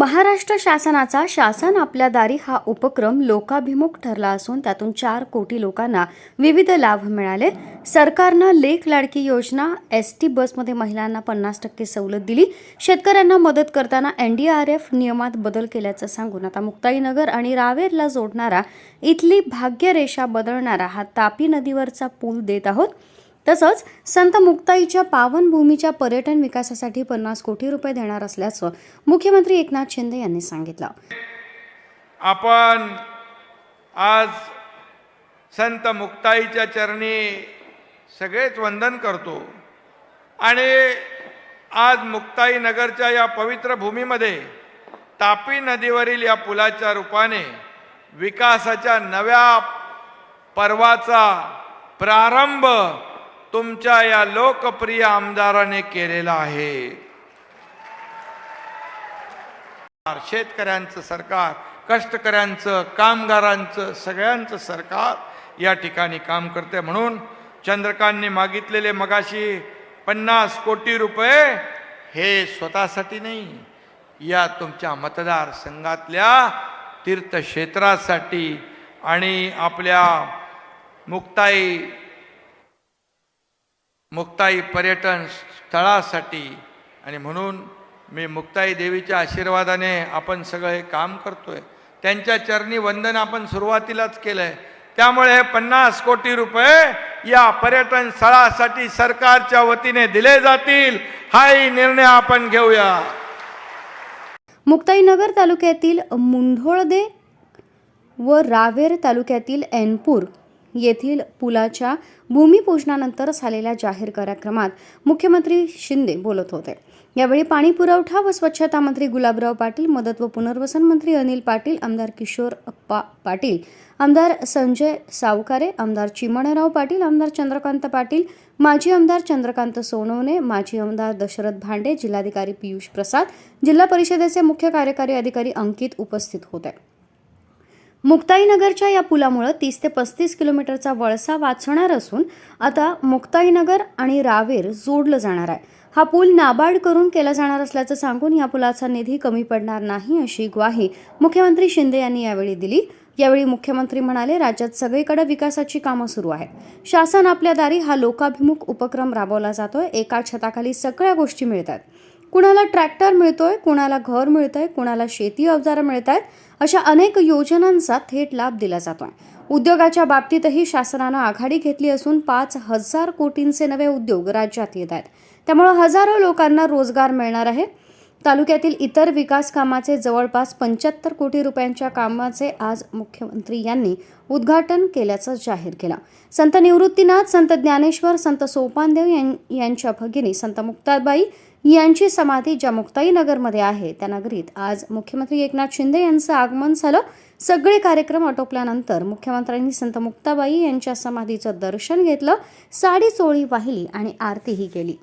महाराष्ट्र शासनाचा शासन आपल्या दारी हा उपक्रम लोकाभिमुख ठरला असून त्यातून चार कोटी लोकांना विविध लाभ मिळाले. सरकारनं लेख लाडकी योजना एस टी बसमध्ये महिलांना पन्नास टक्के सवलत दिली. शेतकऱ्यांना मदत करताना एन डी आर एफ नियमात बदल केल्याचं सांगून आता मुक्ताईनगर आणि रावेरला जोडणारा इथली भाग्यरेषा बदलणारा हा तापी नदीवरचा पूल देत आहोत. तसंच संत मुक्ताईच्या पावनभूमीच्या पर्यटन विकासासाठी पन्नास कोटी रुपये देणार असल्याचं मुख्यमंत्री एकनाथ शिंदे यांनी सांगितलं. आपण आज संत मुक्ताईच्या चरणी सगळेच वंदन करतो. आणि आज मुक्ताई नगरच्या या पवित्र भूमीमध्ये तापी नदीवरील या पुलाच्या रूपाने विकासाच्या नव्या पर्वाचा प्रारंभ तुमच्या या लोकप्रिय आमदाराने केलेला आहे. शेतकऱ्यांचं सरकार कष्टकऱ्यांचं कामगारांचं सगळ्यांचं सरकार या ठिकाणी काम करते म्हणून चंद्रकांतने मागितलेले मगाशी पन्नास कोटी रुपये हे स्वतःसाठी नाही या तुमच्या मतदारसंघातल्या तीर्थक्षेत्रासाठी आणि आपल्या मुक्ताई मुक्ताई पर्यटन स्थळासाठी. आणि म्हणून मी मुक्ताई देवीच्या आशीर्वादाने आपण सगळं हे काम करतो आहे त्यांच्या चरणी वंदन आपण सुरुवातीलाच केलं आहे त्यामुळे हे पन्नास कोटी रुपये या पर्यटन स्थळासाठी सरकारच्या वतीने दिले जातील हाही निर्णय आपण घेऊया. मुक्ताईनगर तालुक्यातील मुंढोळदे व रावेर तालुक्यातील एनपूर येथील पुलाच्या भूमिपूजनानंतर झालेल्या जाहीर कार्यक्रमात मुख्यमंत्री शिंदे बोलत होते. यावेळी पाणी पुरवठा व स्वच्छता मंत्री गुलाबराव पाटील मदत व पुनर्वसन मंत्री अनिल पाटील आमदार किशोर अप्पा पाटील आमदार संजय सावकारे आमदार चिमणराव पाटील आमदार चंद्रकांत पाटील माजी आमदार चंद्रकांत सोनवणे माजी आमदार दशरथ भांडे जिल्हाधिकारी पियुष प्रसाद जिल्हा परिषदेचे मुख्य कार्यकारी अधिकारी अंकित उपस्थित होते. मुक्ताईनगरच्या या पुलामुळं तीस ते पस्तीस किलोमीटरचा वळसा वाचणार असून आता मुक्ताईनगर आणि रावेर जोडलं जाणार आहे. हा पूल नाबार्ड करून केला जाणार असल्याचं सांगून या पुलाचा निधी कमी पडणार नाही अशी ग्वाही मुख्यमंत्री शिंदे यांनी यावेळी दिली. यावेळी मुख्यमंत्री म्हणाले राज्यात सगळीकडे विकासाची कामं सुरू आहेत. शासन आपल्या दारी हा लोकाभिमुख उपक्रम राबवला जातोय. एका छताखाली सगळ्या गोष्टी मिळतात. कुणाला ट्रॅक्टर मिळतोय कुणाला घर मिळतंय कुणाला शेती अवजारं मिळत आहेत अशा अनेक योजनांचा थेट लाभ दिला जातोय. उद्योगाच्या बाबतीतही शासनानं आघाडी घेतली असून पाच हजार कोटींचे नवे उद्योग राज्यात येत आहेत. त्यामुळे हजारो लोकांना रोजगार मिळणार आहे. तालुक्यातील इतर विकास कामाचे जवळपास पंच्याहत्तर कोटी रुपयांच्या कामाचे आज मुख्यमंत्री यांनी उद्घाटन केल्याचं जाहीर केलं. संत निवृत्तीनाथ संत ज्ञानेश्वर संत सोपानदेव यां- यांच्या भगिनी संत मुक्ताबाई यांची समाधी ज्या मुक्ताईनगरमध्ये आहे. त्या नगरीत आज मुख्यमंत्री एकनाथ शिंदे यांचं आगमन झालं. सगळे कार्यक्रम आटोपल्यानंतर मुख्यमंत्र्यांनी संत मुक्ताबाई यांच्या समाधीचं दर्शन घेतलं. साडी चोळी वाहिली आणि आरतीही केली.